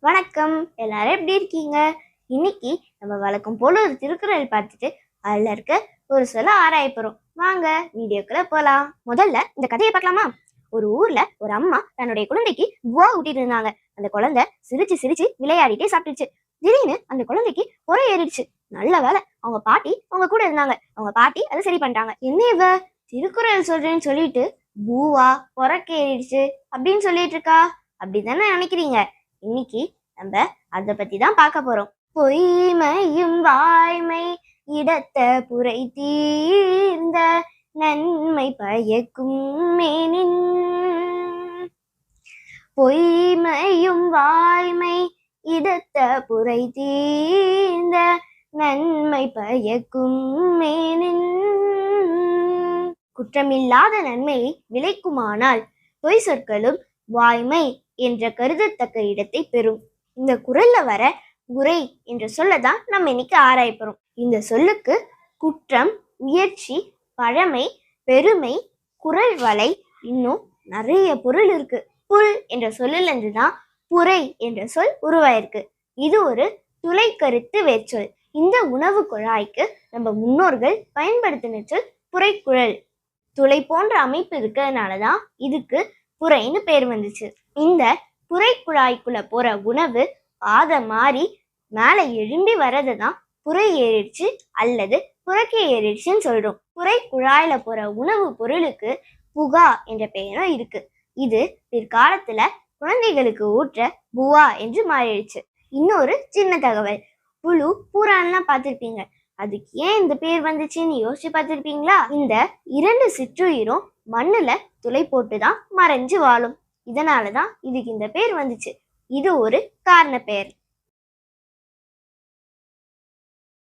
வணக்கம். எல்லாரும் எப்படி இருக்கீங்க? இன்னைக்கு நம்ம வழக்கம் போல ஒரு திருக்குறள் பார்த்துட்டு அதுல இருக்க ஒரு சொல்ல ஆராய வாங்க வீடியோக்குள்ள போலாம். முதல்ல இந்த கதையை பார்க்கலாமா? ஒரு ஊர்ல ஒரு அம்மா தன்னுடைய குழந்தைக்கு புவா ஊட்டிட்டு இருந்தாங்க. அந்த குழந்தை சிரிச்சு சிரிச்சு விளையாடிட்டே சாப்பிட்டுச்சு. திடீர்னு அந்த குழந்தைக்கு உரை ஏறிடுச்சு. நல்ல வேலை அவங்க பாட்டி அவங்க கூட இருந்தாங்க. அவங்க பாட்டி அதை சரி பண்ணிட்டாங்க. என்ன இவ? திருக்குறள் சொல்றேன்னு சொல்லிட்டு பூவா புறக்க ஏறிடுச்சு அப்படின்னு சொல்லிட்டு இருக்கா? அப்படிதானே நினைக்கிறீங்க? இன்னைக்கு நம்ம அதை பத்தி தான் பார்க்க போறோம். பொய்மையும் வாய்மை இடத்த புரை தீர்ந்த நன்மை பயக்கும் மேனின். பொய்மையும் வாய்மை இடத்த புரை தீர்ந்த நன்மை பயக்கும் மேனின். குற்றமில்லாத நன்மையை விளைக்குமானால் பொய் சொற்களும் வாய்மை என்ற கருதத்தக்க இடத்தை பெறும். இந்த குரல்ல வர குறை என்ற சொல்லதான் நம்ம இன்னைக்கு ஆராய இந்த சொல்லுக்கு குற்றம் முயற்சி பழமை பெருமை குரல் வலை இன்னும் நிறைய பொருள் இருக்கு. புல் என்ற சொல்லில் இருந்து தான் புரை என்ற சொல் உருவாயிருக்கு. இது ஒரு துளை கருத்து வேர்ச்சொல். இந்த உணவு குழாய்க்கு நம்ம முன்னோர்கள் பயன்படுத்தின சொல் புரைக்குழல் துளை போன்ற அமைப்பு இருக்கிறதுனால தான் இதுக்கு புரைன்னு பேர் வந்துச்சு. இந்த புரை குழாய்க்குள்ள போற உணவு ஆத மாறி மேலே எழும்பி வர்றது தான் புரை ஏறிடுச்சு அல்லது புறக்கே ஏறிடுச்சுன்னு சொல்றோம். புரை குழாயில போற உணவு பொருளுக்கு புகா என்ற பெயரும் இருக்கு. இது பிற்காலத்துல குழந்தைகளுக்கு ஊற்ற புவா என்று மாறிடுச்சு. இன்னொரு சின்ன தகவல். புழு பூரான்லாம் பார்த்துருப்பீங்க. அதுக்கு ஏன் இந்த பேர் வந்துச்சுன்னு யோசிச்சு பார்த்துருப்பீங்களா? இந்த இரண்டு சிற்றுயிரும் மண்ணுல துளை போட்டு தான் மறைஞ்சு வாழும். இதனால தான் இதுக்கு இந்த பேர் வந்துச்சு. இது ஒரு காரண பெயர்.